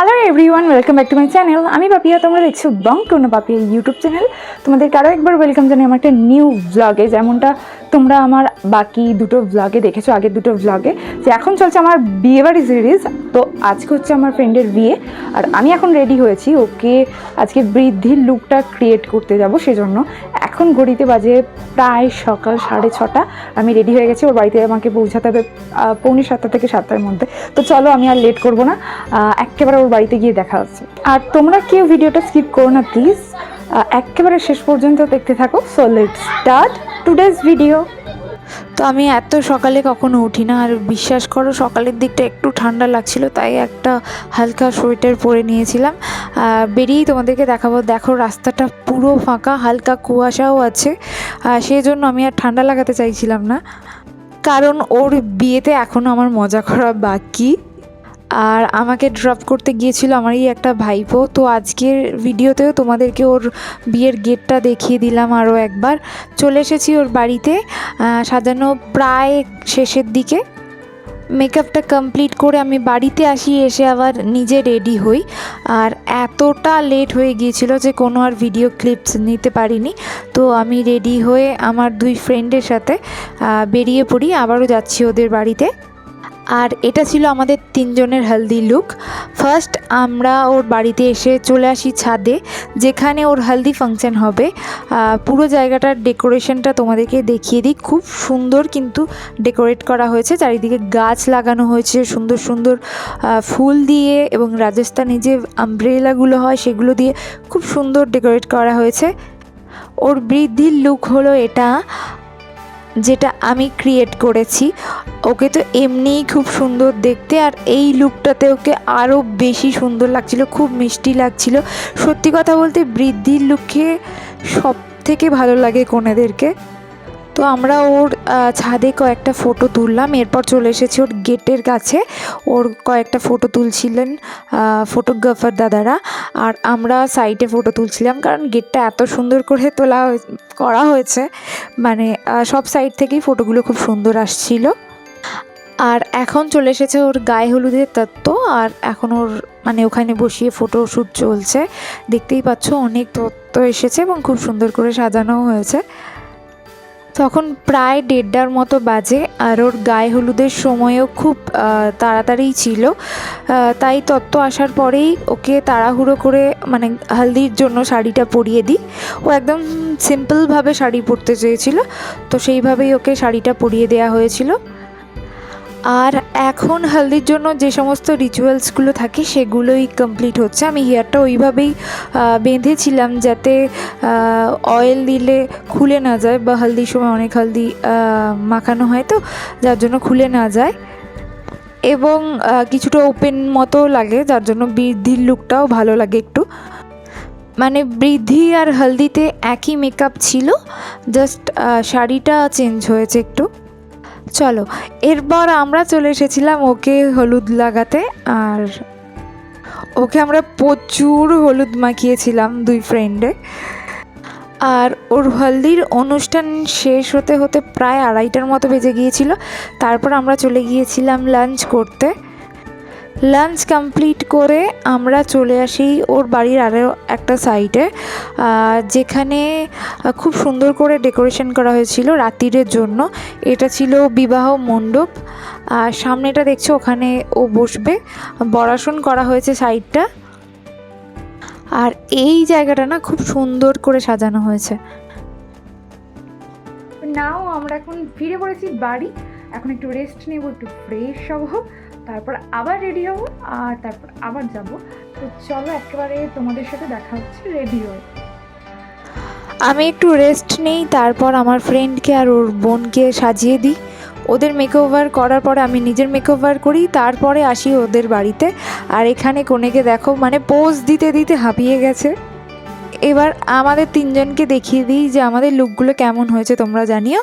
Hello everyone welcome back to my channel আমি পাপিয়া তোমরা দেখছ বং কোনো পাপিয়া ইউটিউব চ্যানেল তোমাদেরকে আরও একবার ওয়েলকাম জানাই আমার একটা নিউ ব্লগে যেমনটা তোমরা আমার বাকি দুটো ব্লগে দেখেছ, আগের দুটো ব্লগে যে এখন চলছে আমার বিয়ে বিয়েবাড়ি সিরিজ তো আজকে হচ্ছে আমার ফ্রেন্ডের বিয়ে। আর আমি এখন রেডি হয়েছি ওকে আজকে বৃদ্ধির লুকটা ক্রিয়েট করতে যাব সেজন্য। এখন ঘড়িতে বাজে প্রায় সকাল সাড়ে ছটা। আমি রেডি হয়ে গেছি, ওর বাড়িতে আমাকে পৌঁছাতে হবে পৌনে সাতটা থেকে সাতটার মধ্যে। তো চলো আমি আর লেট করব না একেবারে ওর বাড়িতে গিয়ে দেখা হচ্ছে। আর তোমরা কেউ ভিডিওটা স্কিপ করো না প্লিজ একেবারে শেষ পর্যন্ত দেখতে থাকো। So let start today's video তো আমি এত সকালে কখনো উঠি না, আর বিশ্বাস করো সকালের দিকটা একটু ঠান্ডা লাগছিল, তাই একটা হালকা সোয়েটার পরে নিয়েছিলাম। বেরিয়েই তোমাদেরকে দেখাবো, দেখো রাস্তাটা পুরো ফাঁকা, হালকা কুয়াশাও আছে। সেই জন্য আমি আর ঠান্ডা লাগাতে চাইছিলাম না। কারণ ওর বিয়েতে এখনও আমার মজা করা বাকি। আর আমাকে ড্রপ করতে গিয়েছিল আমারই একটা ভাইপো। তো আজকের ভিডিওতেও তোমাদেরকে ওর বিয়ের গেটটা দেখিয়ে দিলাম আরও একবার। চলে এসেছি ওর বাড়িতে সাজানো প্রায় শেষের দিকে। মেকআপটা কমপ্লিট করে আমি বাড়িতে আসি, এসে আবার নিজে রেডি হই। আর এতটা লেট হয়ে গিয়েছিল যে কোনো আর ভিডিও ক্লিপস নিতে পারিনি। তো আমি রেডি হয়ে আমার দুই ফ্রেন্ডের সাথে বেরিয়ে পড়ি, আবারও যাচ্ছি ওদের বাড়িতে। আর এটা ছিল আমাদের তিনজনের হলদি লুক ফার্স্ট আমরা ওর বাড়িতে এসে চলে আসি ছাদে, যেখানে ওর হলদি ফাংশন হবে। পুরো জায়গাটার ডেকোরেশনটা তোমাদেরকে দেখিয়ে দিই। খুব সুন্দর কিন্তু ডেকোরেট করা হয়েছে। চারিদিকে গাছ লাগানো হয়েছে, সুন্দর সুন্দর ফুল দিয়ে এবং রাজস্থানি যে আমব্রেলাগুলো হয়, সেগুলো দিয়ে খুব সুন্দর ডেকোরেট করা হয়েছে। ওর বৃদ্ধির লুক হলো এটা। যেটা আমি ক্রিয়েট করেছি, ওকে তো এমনিই খুব সুন্দর দেখতে আর এই লুকটাতে ওকে আরও বেশি সুন্দর লাগছিল, খুব মিষ্টি লাগছিল। সত্যি কথা বলতে বৃদ্ধির লুকে সব থেকে ভালো লাগে কনেদেরকে। তো আমরা ওর ছাদে কয়েকটা ফটো তুললাম। এরপর চলে এসেছি ওর গেটের কাছে। ওর কয়েকটা ফটো তুলছিলেন ফটোগ্রাফার দাদারা। আর আমরা সাইডে ফটো তুলছিলাম কারণ গেটটা এত সুন্দর করে তোলা করা হয়েছে। মানে সব সাইড থেকেই ফটোগুলো খুব সুন্দর আসছিল। আর এখন চলে এসেছে ওর গায়ে হলুদের তত্ত্ব। আর এখন ওর মানে ওখানে বসিয়ে ফটো শ্যুট চলছে। দেখতেই পাচ্ছ অনেক তত্ত্ব এসেছে এবং খুব সুন্দর করে সাজানোও হয়েছে। তখন প্রায় দেড়টার মতো বাজে আর ওর গায়ে হলুদের সময়ও খুব তাড়াতাড়ি ছিল। তাই তত্ত্ব আসার পরেই ওকে তাড়াহুড়ো করে মানে হালদির জন্য শাড়িটা পরিয়ে দিই। ও একদম সিম্পলভাবে শাড়ি পরতে চেয়েছিল, তো সেইভাবেই ওকে শাড়িটা পরিয়ে দেওয়া হয়েছিল। আর এখন হলদির জন্য যে সমস্ত রিচুয়ালসগুলো থাকে, সেগুলোই কমপ্লিট হচ্ছে। আমি হেয়ারটা ওইভাবেই বেঁধেছিলাম যাতে অয়েল দিলে খুলে না যায় বা হলদির সময় অনেক হালদি মাখানো হয় তো, যার জন্য খুলে না যায়। এবং কিছুটা ওপেন মতো লাগে, যার জন্য বৃদ্ধির লুকটাও ভালো লাগে একটু। মানে বৃদ্ধি আর হলদিতে একই মেকআপ ছিল জাস্ট শাড়িটা চেঞ্জ হয়েছে একটু। চলো, এরপর আমরা চলে এসেছিলাম ওকে হলুদ লাগাতে আর ওকে আমরা প্রচুর হলুদ মাখিয়েছিলাম দুই ফ্রেন্ডে আর ওর হলদির অনুষ্ঠান শেষ হতে হতে প্রায় আড়াইটার মতো বেজে গিয়েছিল। তারপর আমরা চলে গিয়েছিলাম লাঞ্চ করতে। লাঞ্চ কমপ্লিট করে আমরা চলে আসি ওর বাড়ির আরও একটা সাইডে যেখানে খুব সুন্দর করে ডেকোরেশন করা হয়েছিল রাত্রিরের জন্য। এটা ছিল বিবাহ মণ্ডপ। আর সামনেটা দেখছ, ওখানে ও বসবে। বড়াসন করা হয়েছে সাইডটা আর এই জায়গাটা না খুব সুন্দর করে সাজানো হয়েছে। নাও, আমরা এখন ফিরে পড়েছি বাড়ি। এখন একটু রেস্ট নেব, একটু ফ্রেশ হব। তারপর আবার রেডি হব আর তারপর আবার যাব। তো চলো একেবারে তোমাদের সাথে দেখা হচ্ছে রেডি হয়ে। আমি একটু রেস্ট নেই, তারপর আমার ফ্রেন্ডকে আর ওর বোনকে সাজিয়ে দিই। ওদের মেকওভার করার পরে আমি নিজের মেকওভার করি, তারপরে আসি ওদের বাড়িতে। আর এখানে কোনেকে দেখো মানে পোজ দিতে দিতে হাঁপিয়ে গেছে। এবার আমাদের তিনজনকে দেখিয়ে দিই যে আমাদের লুকগুলো কেমন হয়েছে, তোমরা জানিও।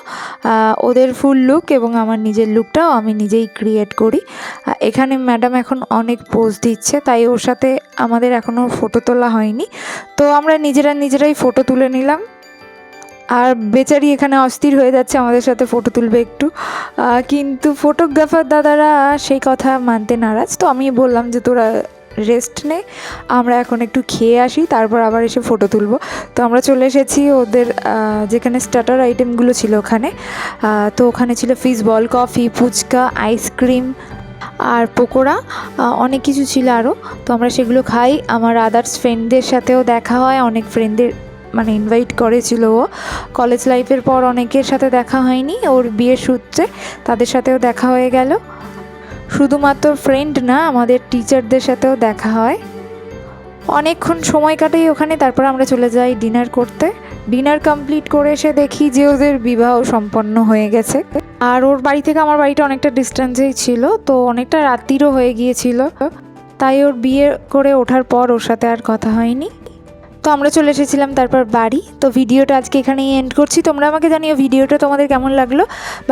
ওদের ফুল লুক এবং আমার নিজের লুকটাও আমি নিজেই ক্রিয়েট করি। এখানে ম্যাডাম এখন অনেক পোজ দিচ্ছে, তাই ওর সাথে আমাদের এখনও ফটো তোলা হয়নি। তো আমরা নিজেরা নিজেরাই ফটো তুলে নিলাম। আর বেচারি এখানে অস্থির হয়ে যাচ্ছে, আমাদের সাথে ফটো তুলবে একটু। কিন্তু ফটোগ্রাফার দাদারা সেই কথা মানতে নারাজ। তো আমি বললাম যে তোরা রেস্ট নে আমরা এখন একটু খেয়ে আসি, তারপর আবার এসে ফটো তুলবো। তো আমরা চলে এসেছি ওদের যেখানে স্টার্টার আইটেমগুলো ছিল ওখানে। তো ওখানে ছিল fish ball coffee fuchka ice cream আর পকোড়া। অনেক কিছু ছিল আরও তো আমরা সেগুলো খাই। আমার আদার্স ফ্রেন্ডদের সাথেও দেখা হয়। অনেক ফ্রেন্ডদের মানে ইনভাইট করেছিল ও। কলেজ লাইফের পর অনেকের সাথে দেখা হয়নি। ওর বিয়ের সূত্রে তাদের সাথেও দেখা হয়ে গেল। শুধুমাত্র ফ্রেন্ড না, আমাদের টিচারদের সাথেও দেখা হয়। অনেকক্ষণ সময় কাটাই ওখানে, তারপর আমরা চলে যাই ডিনার করতে। ডিনার কমপ্লিট করে এসে দেখি যে ওদের বিবাহ সম্পন্ন হয়ে গেছে। আর ওর বাড়ি থেকে আমার বাড়িটা অনেকটা ডিস্টেন্সেই ছিল, তো অনেকটা রাত্রিরও হয়ে গিয়েছিল। তাই ওর বিয়ে করে ওঠার পর ওর সাথে আর কথা হয়নি। তো আমরা চলে এসেছিলাম তারপর বাড়ি। তো ভিডিওটা আজকে এখানেই এন্ড করছি। তোমরা আমাকে জানিও ভিডিওটা তোমাদের কেমন লাগল।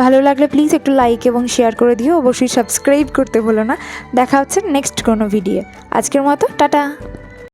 ভালো লাগলে প্লিজ একটু লাইক এবং শেয়ার করে দিও। অবশ্যই সাবস্ক্রাইব করতে ভুলো না। দেখা হচ্ছে নেক্সট কোনো ভিডিও আজকের মতো, টাটা!